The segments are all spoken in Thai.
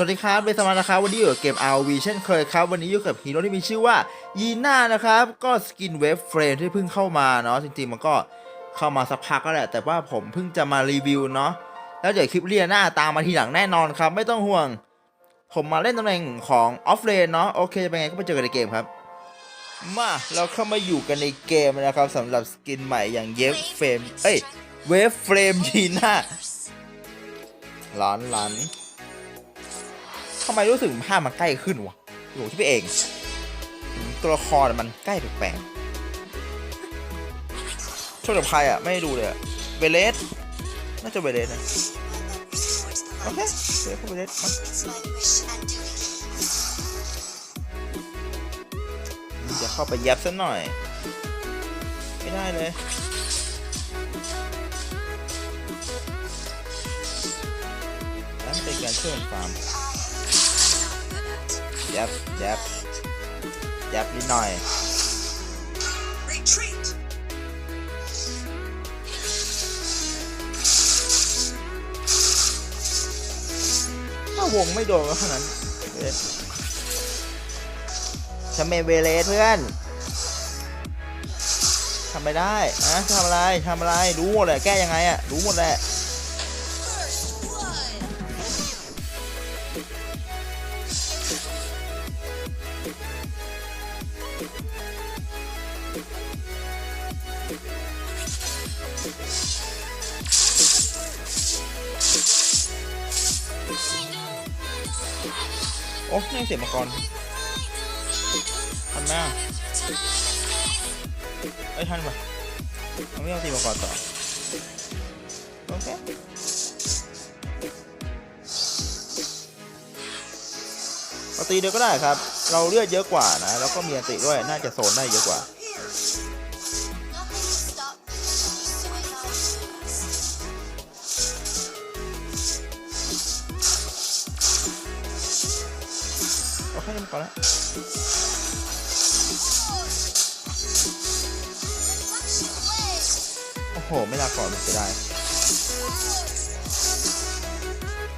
สวัสดีครับเบสมานะครับวันนี้อยู่กับเกม RV เช่นเคยครับ วันนี้อยู่กับฮีโร่ที่มีชื่อว่ายีน่านะครับ ก็สกินเวฟเฟรมที่เพิ่งเข้ามาเนาะจริงๆ มันก็เข้ามาสักพักก็แหละ แต่ว่าผมเพิ่งจะมารีวิวเนาะแล้วเดี๋ยวคลิปเรียน่าตามมาทีหลังแน่นอนครับ ไม่ต้องห่วง ผมมาเล่นตำแหน่งของออฟเลนเนาะโอเคจะเป็นไงก็ไปเจอกันในเกมครับ มาเราเข้ามาอยู่กันในเกมนะครับสำหรับสกินใหม่อย่างเยฟเฟรมเอ้ยเวฟเฟรมยีน่าหลอนหลอน ทำไมรู้สึกภาพมันใกล้ขึ้นวะโอ้โหที่ไปเอง ตัวละครมันใกล้แปลกๆช่วยกับใครอะ ไม่ด้ดูเลยอะเวเลสน่าจะเวเลสนะโอเคเวเลสเวเลสมาจะเข้าไปยับซะหน่อย ไม่ได้เลยนั่นเป็นการช่วยฟาร์ม ยับยับยับนิดหน่อย Retreat. ถ้าวงไม่โดนก็เท่านั้นเวเลสฉันเป็นเวเลสเพื่อนทำไม่ได้อะทำอะไรทำอะไรรู้หมดแหละแก้ยังไงอะรู้หมดแหละ โอ้นี่เสียงมังกรทันไหมอะเอ้ยทันปะเราไม่เอาตีมังกรต่อ โอเคเอาตีเดียวก็ได้ครับ เราเลือดเยอะกว่านะ แล้วก็มีอันติด้วย น่าจะโซนได้เยอะกว่า Nothing will stop me pursuing my dreams. เอาแค่นี้มังกรแล้วโอ้โห ไม่ลาก่อนมันจะได้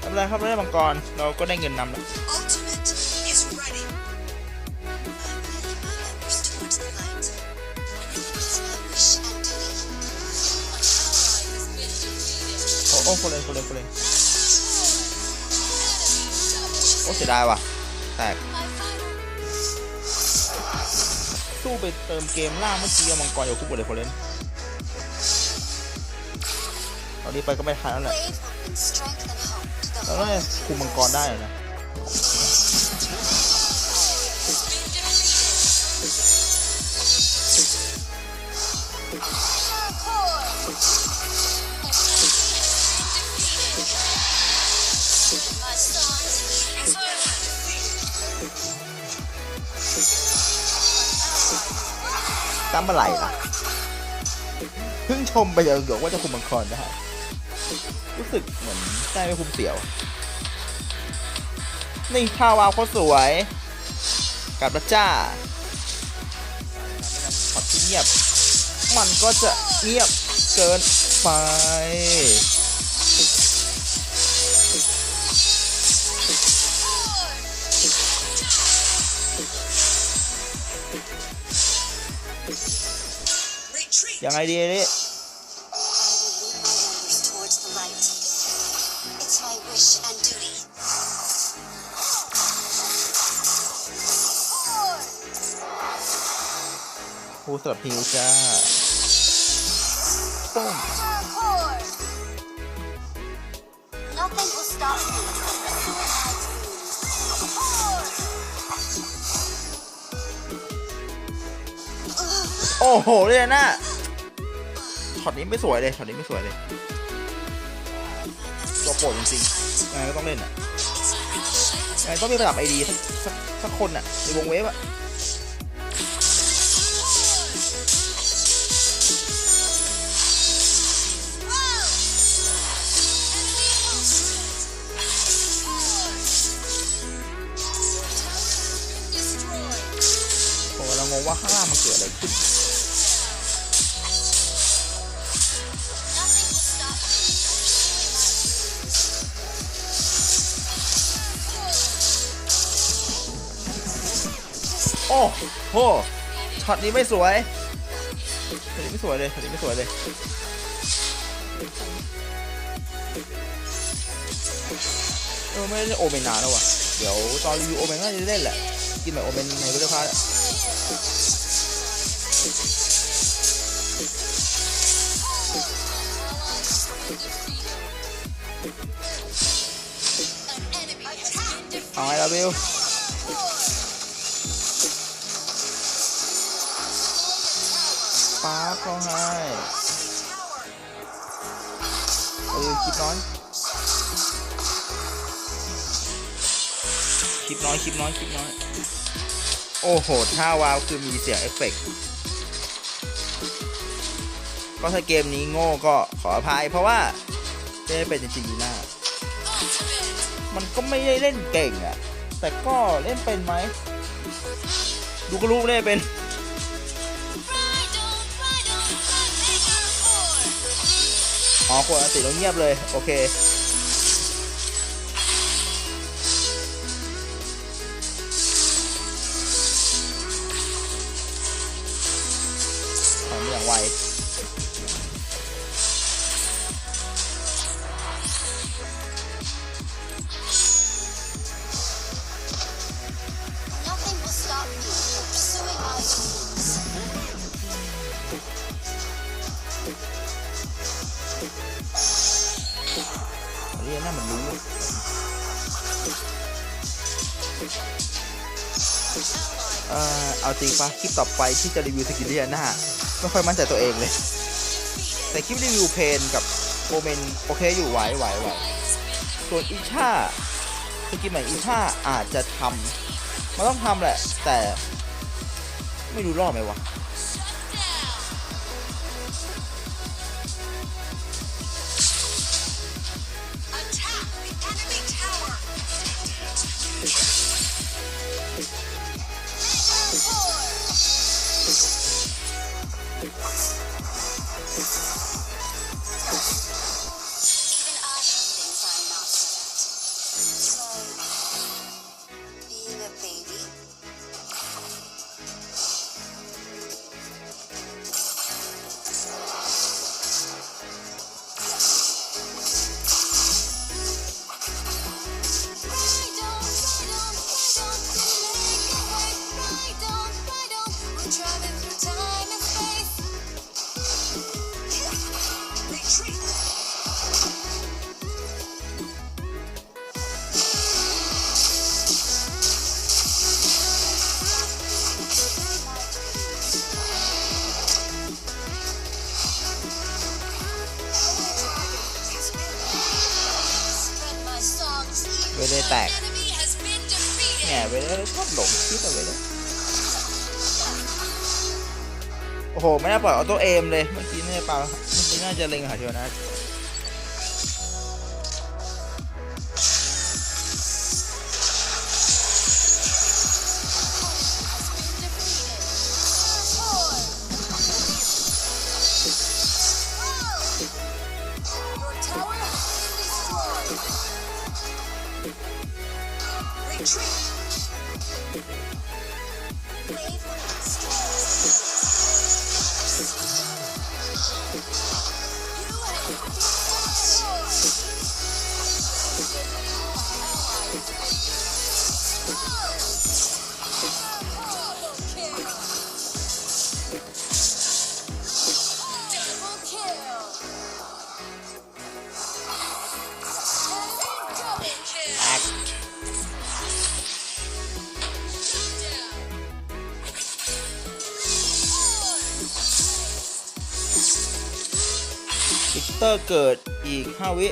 ทำไรครับไม่ได้มังกร เราก็ได้เงินนำแล้ว Ultimate is ready. Members towards the light. It's my wish and duty. An ally has been defeated. โอ้โอ้โคเลนโคเลนโคเลนโอ้เสียดายว่ะ แตก สู้ไปเติมเกมล่างเมื่อกี้เอามังกรอยู่คุกหมดเลยโคเลนตอนนี้ไปก็ไม่ทันแล้วแหละ wave open strength and hope to the เราน่าจะคุมมังกรได้อยู่นะ ตั้ำเมื่อไหร่ล่ะ เพิ่งชมไปอย่างหยกว่าจะคุมมังกรได้ รู้สึกเหมือนได้ไม่คุมเสียว นี่ท้าวาวเขาสวย กับระจ้าขอที่เงียบ มันก็จะเงียบเกินไป ยังไงดีนี่ I will lead my members towards the light. It's my wish and duty. ครูสลับฮิวจ้าปุ้ม Nothing will stop me from pursuing my dreams. โอ้โหเลยนะ ช็อตนี้ไม่สวยเลยช็อตนี้ไม่สวยเลยตัวโปรดจริงๆยังไงก็ต้องเล่นอะยังไงต้องมีระดับไอดีสักสักสักคนอะในวงเวฟอะโอ้เรางงว่าข้างล่างมันเกิดอะไรขึ้น โอ้โหช็อตนี้ไม่สวยช็อตนี้ไม่สวยเลยช็อตนี้ไม่สวยเลยเออไม่ได้เล่นโอเมนนานแล้วว่ะเดี๋ยวตอนรีวิวโอเมนก็จะเล่นแหละ กินแบบโอเมนในวิดีโอพาร์ทเอาไงล่ะบิว เขาให้เออคลิปน้อยคลิปน้อยคลิปน้อยคลิปน้อย โอ้โหถ้าวาวคือมีเสียงเอฟเฟกต์ก็ถ้าเกมนี้โง่ก็ขออภัยเพราะว่าไม่ได้เป็นจริงๆนะมันก็ไม่ได้เล่นเก่งอะแต่ก็เล่นเป็นไหมดูก็รู้ไม่ได้เป็น อ๋อกดอันติดแล้วเงียบเลย โอเค เออเอาจริงปะคลิปต่อไปที่จะรีวิวสกิลเลียน่าไม่ค่อยมั่นใจตัวเองเลย แต่คลิปรีวิวเพนกับโอเมนโอเคอยู่ไหวไหวไหวส่วนอีชาสกิลใหม่อีชาอาจจะทำมันต้องทำแหละ แต่ไม่รู้รอดไหมวะ Peace. เวเลแตก enemy has been defeated. แง่เวเลชอบหลงคิดเอาเวเลยโอ้โห ไม่น่าปล่อยออโต้เอมเลย เมื่อกี้เนี่ยเปล่าเมื่อกี้น่าจะเล็งหาเทวนะ วิกเตอร์เกิดอีก 5 วิ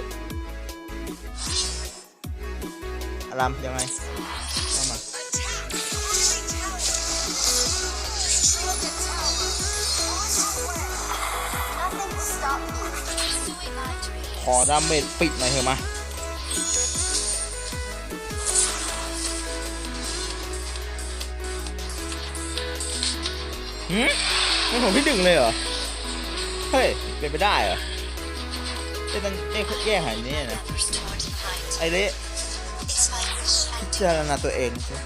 อารามยังไงเข้ามาขอดาเมจปิดหน่อยเถอะมาหืมไม่ผมพี่ดึงเลยเหรอ เฮ้ย เป็นไปได้เหรอ ไอ้ตั้งไอ้แย่หายนี่นะไอ้เละพิจารณาตัวเองใช่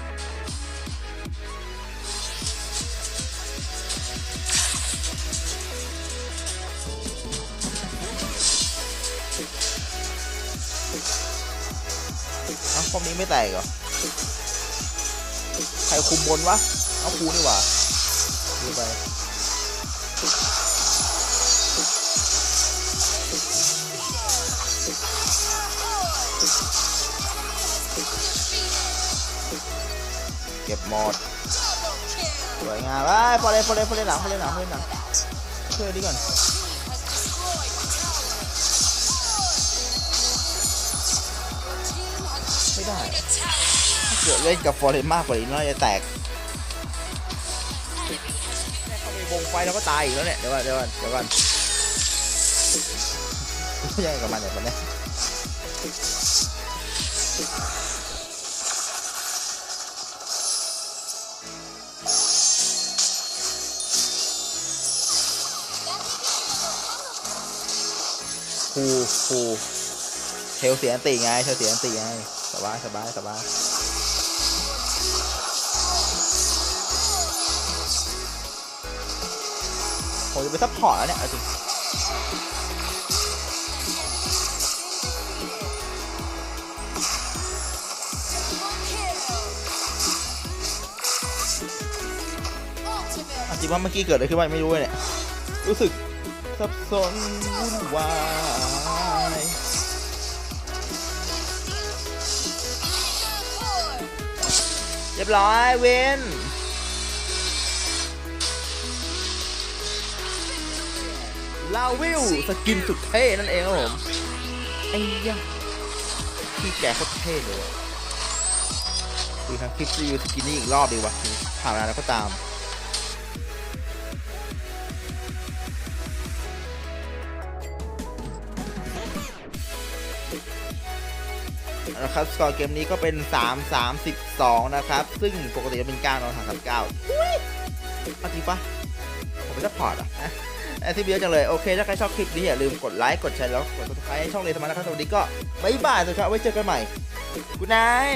เอ้าคอมนี้ไม่แตกเหรอ ใครคุมบนวะ เอาคูนี่หว่าดูไป ก็บหมดสวยงามไปพอเลยพอเลยพอเลยหลังพอเลยหลังพอเลยหลังช่วยดีก่อนไม่ได้ถ้าเกิดเล่นกับฟอร์เรนมากกว่านี้น่าจะแตกเข้าไปวงไฟแล้วก็ตายอีกแล้วเนี่ยเดี๋ยวก่อนเดี๋ยวก่อนเดี๋ยวก่อนไม่ใช่กับมันเนี่ยคนเนี้ย คูคูเทลเสียนติไงเทลเสียนติไงสบายสบายสบายผมจะไปซัพพอร์ตแล้วเนี่ยจริงจริงว่าเมื่อกี้เกิดอะไรขึ้นบ้าไม่รู้เลยเนี่ยรู้สึก สับสนวุ่นวายเรียบร้อยเวนลาวิวสกินสุดเท่นั่นเองครับผมไอ้ยะพี่แกโคตรเท่เลยดูทางคลิปรีวิวสกินนี่อีกรอบดีกว่าผ่านมาแล้วก็ตาม นะครับสกอร์เกมนี้ก็เป็น 3 3 12 นะครับ ซึ่งปกติจะเป็น9นอน3 3 9เอาจริงปะผมเป็นซัพพอร์ตอะนะไอที่เยอะจังเลย โอเค ถ้าใครชอบคลิปนี้อย่าลืมกดไลค์ กดแชร์แล้วกดติดตามให้ช่องเลยสมานะครับสวัสดีก็บ๊ายบายสวัสดีครับไว้เจอกันใหม่กูนาย